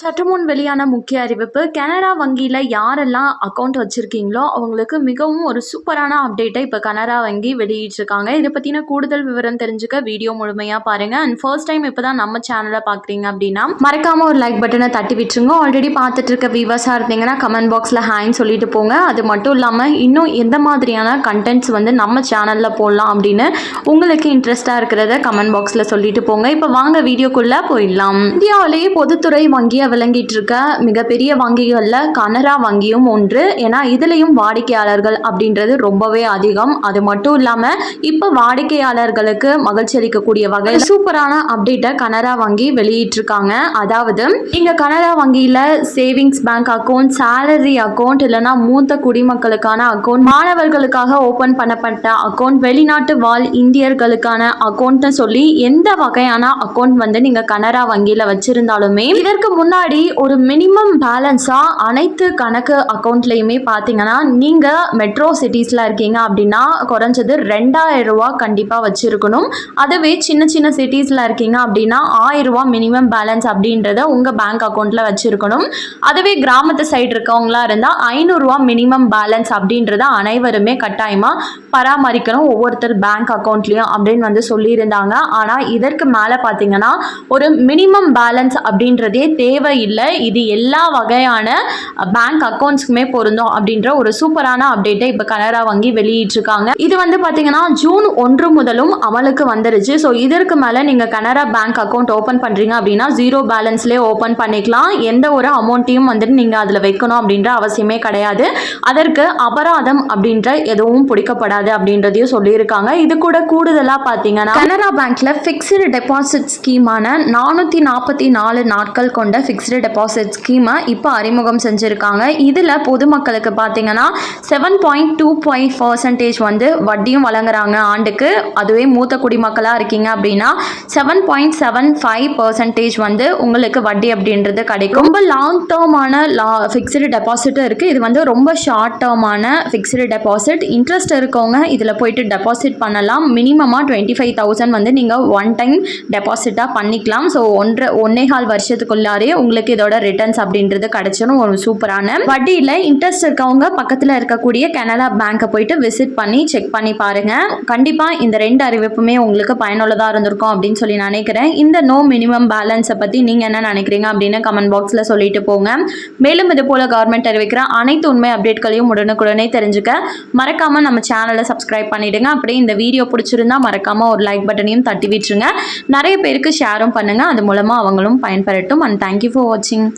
சற்று முன் வெளியான முக்கிய அறிவிப்பு கனரா வங்கியில் யாரெல்லாம் அக்கௌண்ட் வச்சுருக்கீங்களோ அவங்களுக்கு மிகவும் ஒரு சூப்பரான அப்டேட்டை இப்போ கனரா வங்கி வெளியிட்டிருக்காங்க. இதை பற்றின கூடுதல் விவரம் தெரிஞ்சுக்க வீடியோ முழுமையாக பாருங்கள் அண்ட் ஃபர்ஸ்ட் டைம் இப்போ தான் நம்ம சேனலை பார்க்குறீங்க அப்படின்னா மறக்காமல் ஒரு லைக் பட்டனை தட்டி விட்டுருங்க. ஆல்ரெடி பார்த்துட்டு இருக்க வியூவர்ஸாக இருந்தீங்கன்னா கமெண்ட் பாக்ஸில் ஹேங் சொல்லிட்டு போங்க. அது மட்டும் இல்லாமல் இன்னும் எந்த மாதிரியான கண்டென்ட்ஸ் வந்து நம்ம சேனலில் போடலாம் அப்படின்னு உங்களுக்கு இன்ட்ரெஸ்ட்டாக இருக்கிறத கமெண்ட் பாக்ஸில் சொல்லிட்டு போங்க. இப்போ வாங்க வீடியோக்குள்ளே போயிடலாம். இந்தியாவிலேயே பொதுத்துறை வங்கியை விளங்கிட்டு இருக்க மிகப்பெரிய வங்கிகளில் கனரா வங்கியும் ஒன்று. ஏன்னா இதுலேயும் வாடிக்கையாளர்கள் அப்படின்றது ரொம்பவே அதிகம். அது மட்டும் இல்லாமல் இப்போ வாடிக்கையாளர்களுக்கு மகிழ்ச்சி அளிக்கக்கூடிய வகையில் சூப்பரான அப்டேட்டை கனரா வங்கி வெளியிட்டிருக்காங்க. அதாவது இங்கே கனரா வங்கியில் savings bank account salary account இல்லைன்னா மூத்த குடிமக்களுக்கான அக்கௌண்ட் மாணவர்களுக்காக ஓப்பன் பண்ணப்பட்ட அக்கௌண்ட் வெளிநாட்டு வாழ் இந்தியர்களுக்கான அக்கௌண்ட்னு சொல்லி எந்த வகையான அக்கௌண்ட் வந்து நீங்கள் கனரா வங்கியில் வச்சிருந்தாலுமே இதற்கு முன்னாடி முன்னாடி ஒரு மினிமம் பேலன்ஸாக அனைத்து கணக்கு அக்கௌண்ட்லேயுமே பார்த்தீங்கன்னா நீங்கள் மெட்ரோ சிட்டிஸில் இருக்கீங்க அப்படின்னா குறைஞ்சது ரெண்டாயிரம் ரூபா கண்டிப்பாக வச்சுருக்கணும். அதுவே சின்ன சின்ன சிட்டிஸில் இருக்கீங்க அப்படின்னா ஆயிரம் ரூபா மினிமம் பேலன்ஸ் அப்படின்றத உங்கள் பேங்க் அக்கௌண்ட்டில் வச்சுருக்கணும். அதுவே கிராமத்து சைடு இருக்கவங்களா இருந்தால் ஐநூறுரூவா மினிமம் பேலன்ஸ் அப்படின்றத அனைவருமே கட்டாயமாக பராமரிக்கணும். ஒவ்வொருத்தர் பேங்க் அக்கௌண்ட்லேயும் அப்படின்னு வந்து சொல்லியிருந்தாங்க. ஆனால் இதற்கு மேலே பார்த்தீங்கன்னா ஒரு மினிமம் பேலன்ஸ் அப்படின்றதே தேவை தேவையில்லை இது எல்லா வகையான பேங்க் அக்கௌண்ட்ஸ்க்குமே பொருந்தும் அப்படின்ற ஒரு சூப்பரான அப்டேட்டை இப்போ கனரா வங்கி வெளியிட்டிருக்காங்க. இது வந்து பார்த்தீங்கன்னா ஜூன் ஒன்று முதலும் அமலுக்கு வந்துருச்சு. ஸோ இதற்கு மேலே நீங்கள் கனரா பேங்க் அக்கௌண்ட் ஓப்பன் பண்ணுறீங்க அப்படின்னா ஜீரோ பேலன்ஸ்லேயே ஓப்பன் பண்ணிக்கலாம். எந்த ஒரு அமௌண்ட்டையும் வந்துட்டு நீங்கள் அதில் வைக்கணும் அப்படின்ற அவசியமே கிடையாது. அதற்கு அபராதம் அப்படின்ற எதுவும் பிடிக்கப்படாது அப்படின்றதையும் சொல்லியிருக்காங்க. இது கூட கூடுதலாக பார்த்தீங்கன்னா கனரா பேங்க்ல ஃபிக்ஸ்டு டெபாசிட் ஸ்கீமான நானூற்றி நாற்பத்தி நாலு நாட்கள் கொண்ட ஃபிக்ஸ்டு டெபாசிட் ஸ்கீமை இப்போ அறிமுகம் செஞ்சுருக்காங்க. இதில் பொதுமக்களுக்கு பார்த்தீங்கன்னா seven point two point percentage வந்து வட்டியும் வழங்குறாங்க ஆண்டுக்கு. அதுவே மூத்த குடிமக்களாக இருக்கீங்க அப்படின்னா seven point seven five percentage வந்து உங்களுக்கு வட்டி அப்படின்றது கிடைக்கும். ரொம்ப லாங் டேர்மான லா ஃபிக்ஸ்டு டெபாசிட்டும் இருக்குது இது வந்து ரொம்ப ஷார்ட் டேர்மான ஃபிக்ஸ்டு டெபாசிட் இன்ட்ரெஸ்ட் இருக்கவங்க இதில் போயிட்டு டெபாசிட் பண்ணலாம். மினிமமாக டுவெண்ட்டி ஃபைவ் தௌசண்ட் வந்து நீங்கள் ஒன் டைம் டெபாசிட்டாக பண்ணிக்கலாம். ஸோ ஒன்றரை ஒன்னே கால் வருஷத்துக்குள்ளாரே உங்களுக்கு இதோட ரிட்டர்ன்ஸ் அப்படின்றது கிடைச்சிடும் ஒரு சூப்பரான வட்டியில் இன்ட்ரெஸ்ட் இருக்கவங்க பக்கத்தில் இருக்கக்கூடிய கனரா பேங்க்கை போயிட்டு விசிட் பண்ணி செக் பண்ணி பாருங்க. கண்டிப்பாக இந்த ரெண்டு அறிவிப்புமே உங்களுக்கு பயனுள்ளதாக இருந்திருக்கும் அப்படின்னு சொல்லி நினைக்கிறேன். இந்த நோ மினிமம் பேலன்ஸை பற்றி நீங்கள் என்ன நினைக்கிறீங்க அப்படின்னு கமெண்ட் பாக்ஸில் சொல்லிட்டு போங்க. மேலும் இது போல் கவர்மெண்ட் அறிவிக்கிற அனைத்து உண்மை அப்டேட்களையும் உடனுக்குடனே தெரிஞ்சுக்க. மறக்காமல் நம்ம சேனலை சப்ஸ்கிரைப் பண்ணிவிடுங்க அப்படியே இந்த வீடியோ பிடிச்சிருந்தா மறக்காமல் ஒரு லைக் பட்டனையும் தட்டி விட்டுருங்க. நிறைய பேருக்கு ஷேரும் பண்ணுங்கள் அது மூலமாக அவங்களும் பயன்பெறட்டும். And thank you 父母亲